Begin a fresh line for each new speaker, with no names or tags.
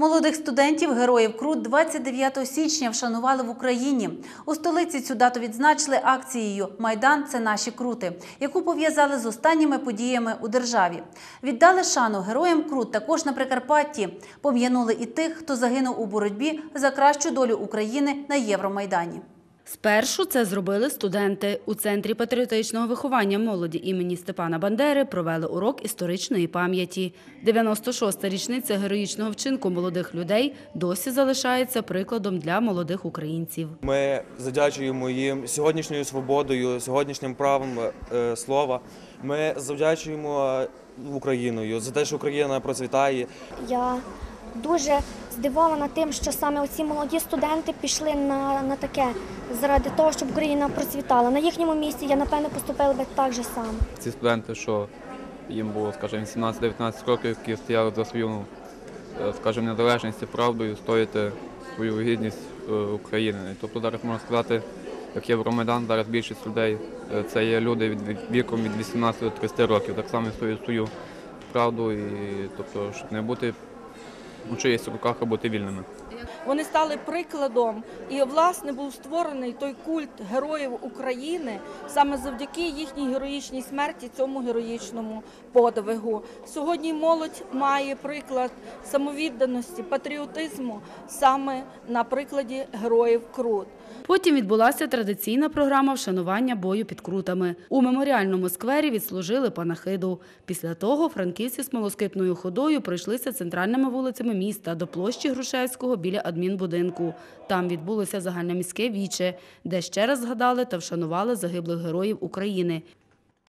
Молодих студентів героїв Крут 29 січня вшанували в Україні. У столиці цю дату відзначили акцією Майдан це наші крути, яку пов'язали з останніми подіями у державі. Віддали шану героям Крут також на Прикарпатті. Пом'янули і тих, хто загинув у боротьбі за кращу долю України на Євромайдані.
Спершу це зробили студенти. У Центрі патріотичного виховання молоді імені Степана Бандери провели урок історичної пам'яті. 96-та річниця героїчного вчинку молодих людей досі залишається прикладом для молодих українців.
Ми завдячуємо їм сьогоднішньою свободою, сьогоднішнім правом е, слова. Ми завдячуємо Україною за те, що Україна процвітає.
Я дуже здивована тим, що саме оці молоді студенти пішли на, на таке заради того, щоб Україна процвітала. На їхньому місці я напевно поступила би так же само.
ці студенти, що їм було, скажімо, 17-19 років, які стояли за свою, е, скажімо, незалежність і правдою, стоїти свою гідність е, України. Тобто зараз можна сказати, як Євромайдан, зараз більшість людей е, це є люди від віком від 18 до 30 років. Так само стоїть свою правду, і тобто, щоб не бути у чиїсь руках, бути вільними.
Вони стали прикладом, і власне був створений той культ героїв України саме завдяки їхній героїчній смерті, цьому героїчному подвигу. Сьогодні молодь має приклад самовідданості, патріотизму саме на прикладі героїв Крут.
Потім відбулася традиційна програма вшанування бою під крутами. У меморіальному сквері відслужили панахиду. Після того франківці смолоскипною ходою пройшлися центральними вулицями міста до площі Грушевського біля адмінбудинку. Там відбулося загальноміське віче, де ще раз згадали та вшанували загиблих героїв України.